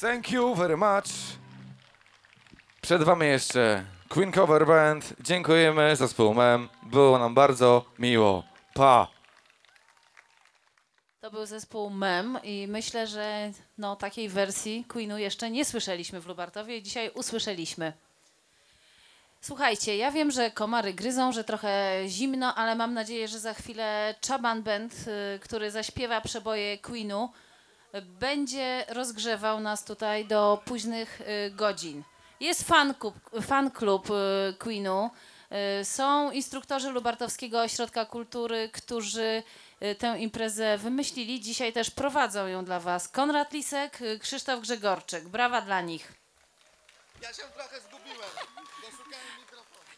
Thank you very much. Przed wami jeszcze Queen Cover Band. Dziękujemy zespół MEM. Było nam bardzo miło. Pa! To był zespół MEM i myślę, że no, takiej wersji Queenu jeszcze nie słyszeliśmy w Lubartowie i dzisiaj usłyszeliśmy. Słuchajcie, ja wiem, że komary gryzą, że trochę zimno, ale mam nadzieję, że za chwilę Chaban Band, y, który zaśpiewa przeboje Queenu, będzie rozgrzewał nas tutaj do późnych y, godzin. Jest fan klub, fan klub y, Queenu. Y, Są instruktorzy Lubartowskiego Ośrodka Kultury, którzy tę imprezę wymyślili. Dzisiaj też prowadzą ją dla Was. Konrad Lisek, Krzysztof Grzegorczyk. Brawa dla nich. Ja się trochę zgubiłem.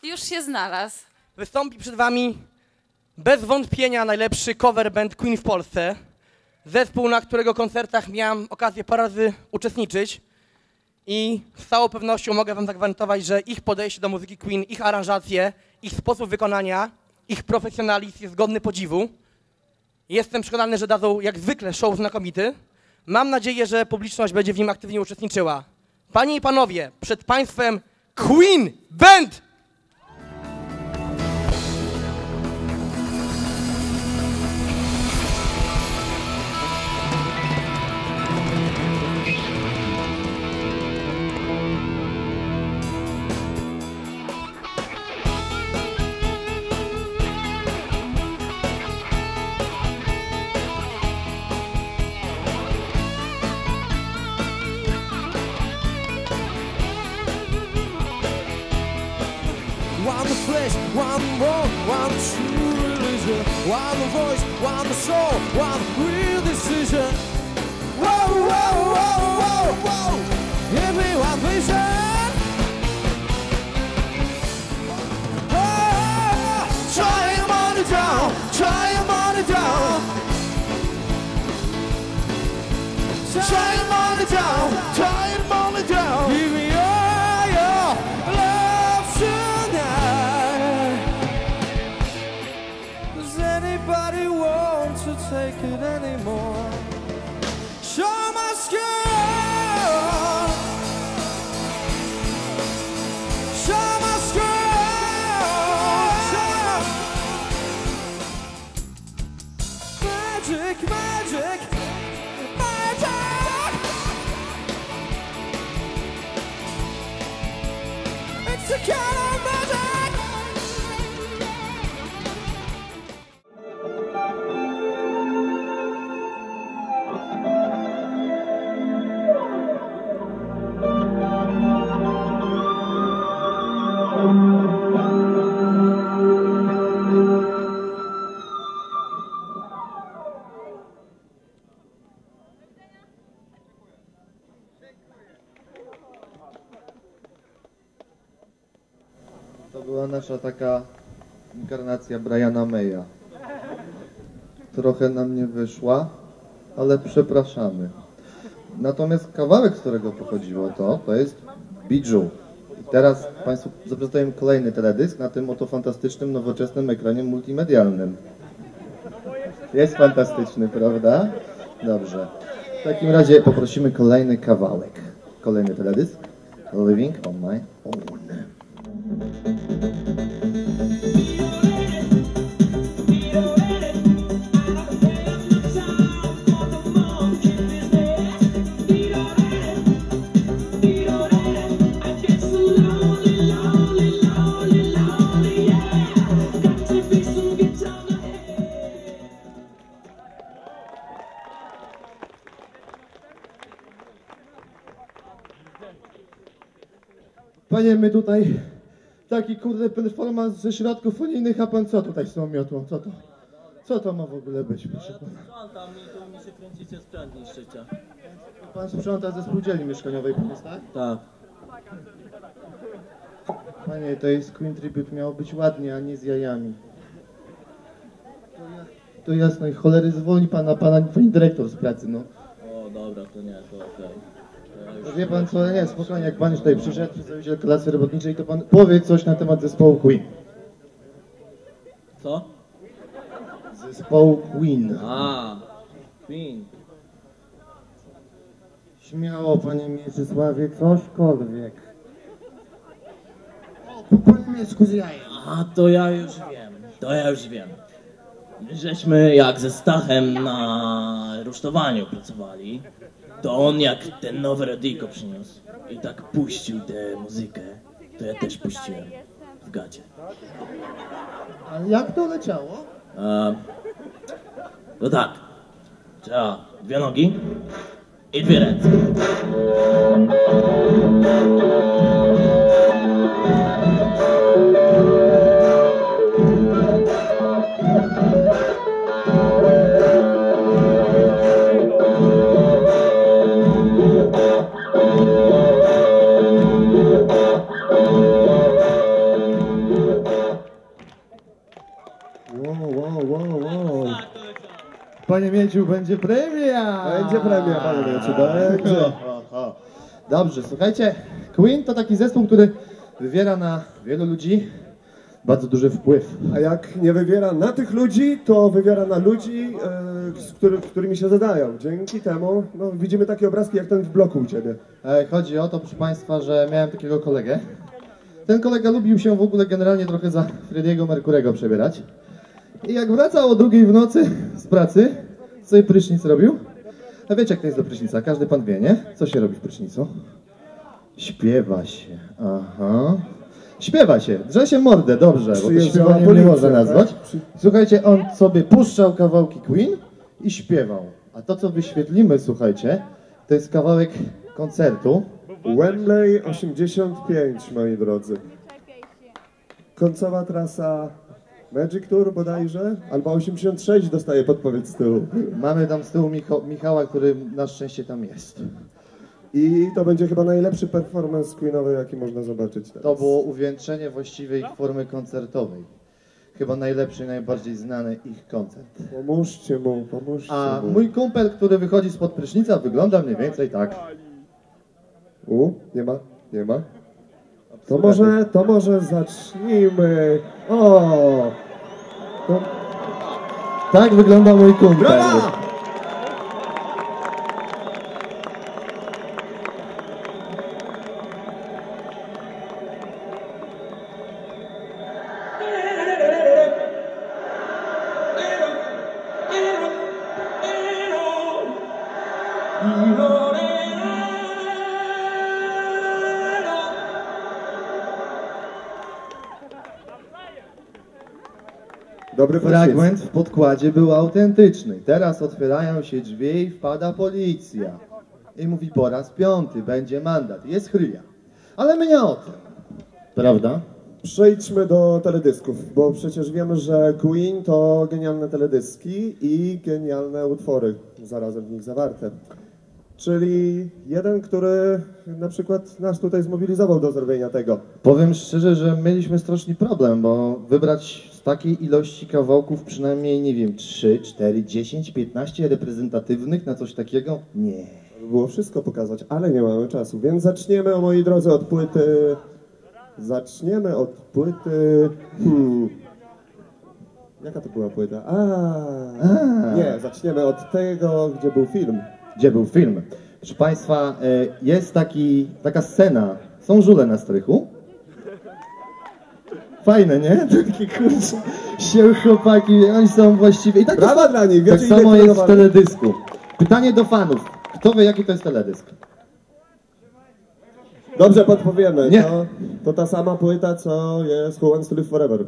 Już się znalazł. Wystąpi przed wami bez wątpienia najlepszy cover band Queen w Polsce. Zespół, na którego koncertach miałem okazję parę razy uczestniczyć. I z całą pewnością mogę wam zagwarantować, że ich podejście do muzyki Queen, ich aranżacje, ich sposób wykonania, ich profesjonalizm jest godny podziwu. Jestem przekonany, że dadzą jak zwykle show znakomity. Mam nadzieję, że publiczność będzie w nim aktywnie uczestniczyła. Panie i panowie, przed państwem Queen Band! Flesh, one bone, one true religion. One voice, one soul, one real decision. Whoa, whoa, whoa, whoa, whoa. Give me one vision. Oh, try burn it down, try burn it down. Try and anybody want to take it anymore? Show my skin. Show my skin. Magic, magic, magic. It's a kind To była nasza taka inkarnacja Briana Maya. Trochę nam nie wyszła, ale przepraszamy. Natomiast kawałek, z którego pochodziło to, to jest Bijou. I teraz Państwu zaprezentuję kolejny teledysk na tym oto fantastycznym, nowoczesnym ekranie multimedialnym. Jest fantastyczny, prawda? Dobrze. W takim razie poprosimy kolejny kawałek. Kolejny teledysk. Living on my own. Panie, my tutaj taki kurde performance ze środków fonijnych, a pan co tutaj z tą miotłą? Co to? Co to ma w ogóle być, proszę pana? Sprzątam i tu mi się kręcicie sprzęt niszczycie. Pan sprząta ze spółdzielni mieszkaniowej, pan jest, tak? Tak. Panie, to jest Queen Tribute, miało być ładnie, a nie z jajami. To, ja, to jasno i cholery zwolni pana, pana pani dyrektor z pracy, no. O, dobra, to nie, to okej. To To Wie pan co, nie, spokojnie, jak pan już tutaj przyszedł, przedstawiciel klasy robotniczej, to pan powie coś na temat zespołu Queen. Co? Zespołu Queen. A, Queen. Śmiało, panie Mieczysławie, cośkolwiek. O, po niemiecku z jajem. A to ja już wiem, to ja już wiem. My Żeśmy jak ze Stachem na rusztowaniu pracowali, to on jak ten nowe radyjko przyniósł i tak puścił tę muzykę, to ja też puściłem w gacie. A jak to leciało? A, no tak, trzeba dwie nogi i dwie ręce. Mieciu, będzie premia! Będzie premia, panie Mieciu, dobrze. Oho. Dobrze, słuchajcie, Queen to taki zespół, który wywiera na wielu ludzi bardzo duży wpływ. A jak nie wywiera na tych ludzi, to wywiera na ludzi, e, z który, którymi się zadają. Dzięki temu no, widzimy takie obrazki jak ten w bloku u ciebie. E, Chodzi o to, proszę Państwa, że miałem takiego kolegę. Ten kolega lubił się w ogóle generalnie trochę za Frediego Merkurego przebierać. I jak wracał o drugiej w nocy z pracy, sobie prysznic robił. A wiecie jak to jest do prysznica, każdy pan wie, nie? Co się robi w prysznicu? Śpiewa się. Aha. Śpiewa się, drze się mordę, dobrze, bo to śpiewaniem nie można nazwać. tak? Słuchajcie, on sobie puszczał kawałki Queen i śpiewał. A to, co wyświetlimy, słuchajcie, to jest kawałek koncertu. Wembley 85, moi drodzy. Końcowa trasa Magic Tour bodajże, albo 86 dostaje podpowiedź z tyłu. Mamy tam z tyłu Micho Michała, który na szczęście tam jest. I to będzie chyba najlepszy performance Queenowy, jaki można zobaczyć teraz. To było uwieńczenie właściwej formy koncertowej. Chyba najlepszy, najbardziej znany ich koncert. Pomóżcie mu, pomóżcie A mu. mój kumpel, który wychodzi spod prysznica, wygląda mniej więcej tak. U, nie ma? Nie ma? To może, to może zacznijmy. O! To... Tak wygląda mój kumpel. Brawa! Dobry Fragment w podkładzie był autentyczny. Teraz otwierają się drzwi i wpada policja. I mówi po raz piąty, będzie mandat. Jest chryja. Ale my nie o tym. Prawda? Przejdźmy do teledysków, bo przecież wiemy, że Queen to genialne teledyski i genialne utwory zarazem w nich zawarte. Czyli jeden, który na przykład nas tutaj zmobilizował do zrobienia tego. Powiem szczerze, że mieliśmy straszny problem, bo wybrać z takiej ilości kawałków przynajmniej, nie wiem, 3, 4, 10, 15 reprezentatywnych na coś takiego? Nie. To by było wszystko pokazać, ale nie mamy czasu, więc zaczniemy, o moi drodzy, od płyty... Zaczniemy od płyty... Hmm. Jaka to była płyta? A, A. Nie, zaczniemy od tego, gdzie był film. Gdzie był film? Proszę Państwa, e, jest taki, taka scena. Są żule na strychu. Fajne, nie? Takie kurczę, się chłopaki, oni są właściwie... I tak, Brawa dla nich, tak samo jest w teledysku. Pytanie do fanów. Kto wie, jaki to jest teledysk? Dobrze podpowiemy. Nie. To, to ta sama płyta, co jest Who Wants to Live Forever.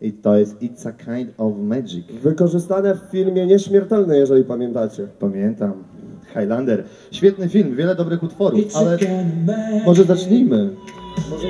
I to jest It's a Kind of Magic. Wykorzystane w filmie Nieśmiertelny, jeżeli pamiętacie. Pamiętam. Highlander. Świetny film, wiele dobrych utworów, ale może zacznijmy. Może